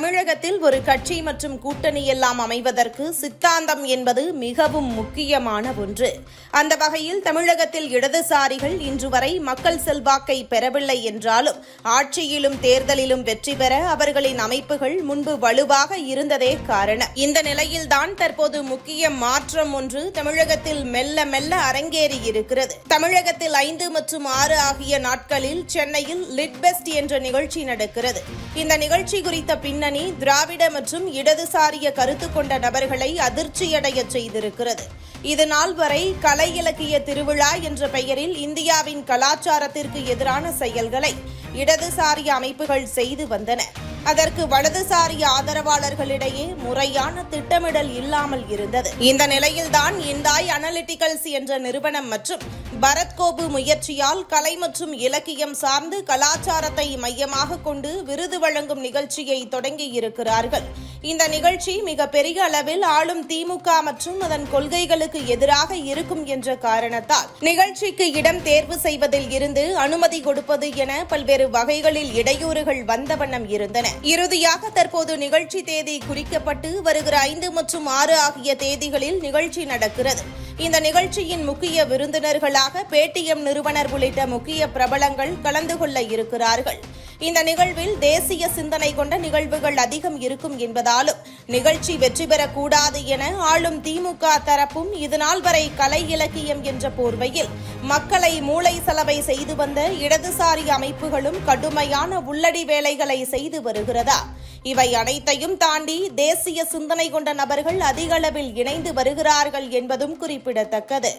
தமிழகத்தில் ஒரு கட்சி மற்றும் கூட்டணி எல்லாம் அமைவதற்கு சித்தாந்தம் என்பது மிகவும் முக்கியமான ஒன்று. அந்த வகையில் தமிழகத்தில் இடதுசாரிகள் இன்று வரை மக்கள் செல்வாக்கை பெறவில்லை என்றாலும் ஆட்சியிலும் தேர்தலிலும் வெற்றி பெற அவர்களின் அமைப்புகள் முன்பு வலுவாக இருந்ததே காரணம். இந்த நிலையில்தான் தற்போது முக்கிய மாற்றம் ஒன்று தமிழகத்தில் மெல்ல மெல்ல அரங்கேறி இருக்கிறது. தமிழகத்தில் ஐந்து மற்றும் ஆறு ஆகிய நாட்களில் சென்னையில் லிட்பெஸ்ட் என்ற நிகழ்ச்சி நடக்கிறது. இந்த நிகழ்ச்சி குறித்த பின்னணி திராவிட மற்றும் இடதுசாரிய கருத்து கொண்ட நபர்களை அதிர்ச்சியடைய செய்திருக்கிறது. இது நாள் வரை கலை இலக்கிய திருவிழா என்ற பெயரில் இந்தியாவின் கலாச்சாரத்திற்கு எதிரான செயல்களை இடதுசாரி அமைப்புகள் செய்து வந்தன. அதற்கு வலதுசாரி ஆதரவாளர்களிடையே முறையான திட்டமிடல் இல்லாமல் இருந்தது. இந்த நிலையில்தான் இந்தாய் அனலிட்டிகல்ஸ் என்ற நிறுவனம் மற்றும் பரத்கோபு முயற்சியால் கலை மற்றும் இலக்கியம் சார்ந்து கலாச்சாரத்தை மையமாக கொண்டு விருது வழங்கும் நிகழ்ச்சியை தொடங்கி இருக்கிறார்கள். இந்த நிகழ்ச்சி மிக பெரிய அளவில் ஆளும் திமுக மற்றும் அதன் கொள்கைகளுக்கு எதிராக இருக்கும் என்ற காரணத்தால் நிகழ்ச்சிக்கு இடம் தேர்வு செய்வதில் இருந்து அனுமதி கொடுப்பது என பல்வேறு வகைகளில் இடையூறுகள் வந்த வண்ணம் இருந்தன. இறுதியாக தற்போது நிகழ்ச்சி தேதி குறிக்கப்பட்டு வருகிற ஐந்து மற்றும் ஆறு ஆகிய தேதிகளில் நிகழ்ச்சி நடக்கிறது. இந்த நிகழ்ச்சியின் முக்கிய விருந்தினர்களாக பேடிஎம் நிறுவனர் உள்ளிட்ட முக்கிய பிரபலங்கள் கலந்து கொள்ள இருக்கிறார்கள். இந்த நிகழ்வில் தேசிய சிந்தனை கொண்ட நிகழ்வுகள் அதிகம் இருக்கும் என்பதாலும் நிகழ்ச்சி வெற்றி பெறக்கூடாது என ஆளும் திமுக தரப்பும் இதுநாள் வரை கலை இலக்கியம் என்ற போர்வையில் மக்களை மூளை செலவை செய்து வந்த இடதுசாரி அமைப்புகளும் கடுமையான உள்ளடி வேலைகளை செய்து வருகிறதா? இவை அனைத்தையும் தாண்டி தேசிய சிந்தனை கொண்ட நபர்கள் அதிகளவில் இணைந்து வருகிறார்கள் என்பதும் குறிப்பிடத்தக்கது.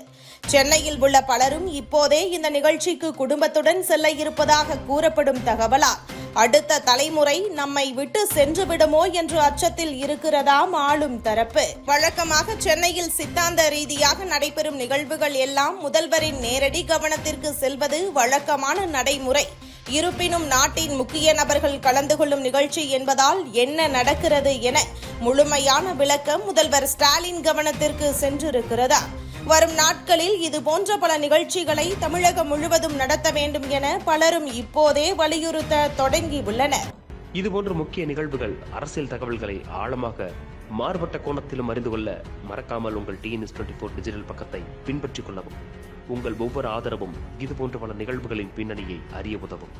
சென்னையில் உள்ள பலரும் இப்போதே இந்த நிகழ்ச்சிக்கு குடும்பத்துடன் செல்ல இருப்பதாக கூறப்படும் தகவலா? தகவலால் அடுத்த தலைமுறை நம்மை விட்டு சென்று விடுமோ என்ற அச்சத்தில் இருக்கிறதாம் ஆளும் தரப்பு. வழக்கமாக சென்னையில் சித்தாந்த ரீதியாக நடைபெறும் நிகழ்வுகள் எல்லாம் முதல்வரின் நேரடி கவனத்திற்கு செல்வது வழக்கமான நடைமுறை. இருப்பினும் நாட்டின் முக்கிய நபர்கள் கலந்து கொள்ளும் நிகழ்ச்சி என்பதால் என்ன நடக்கிறது என முழுமையான விளக்கம் முதல்வர் ஸ்டாலின் கவனத்திற்கு சென்றிருக்கிறதா. வரும் நாட்களில் இது போன்ற பல நிகழ்ச்சிகளை தமிழகம் முழுவதும் நடத்த வேண்டும் என பலரும் இப்போதே வலியுறுத்த தொடங்கியுள்ளனர். இதுபோன்ற முக்கிய நிகழ்வுகள் அரசியல் தகவல்களை ஆழமாக மாறுபட்ட கோணத்திலும் அறிந்து கொள்ள மறக்காமல் உங்கள் டிஎன்எஸ் டுவெண்ட்டி ஃபோர் டிஜிட்டல் பக்கத்தை பின்பற்றிக் கொள்ளவும். உங்கள் ஒவ்வொரு ஆதரவும் இதுபோன்ற பல நிகழ்வுகளின் பின்னணியை அறிய உதவும்.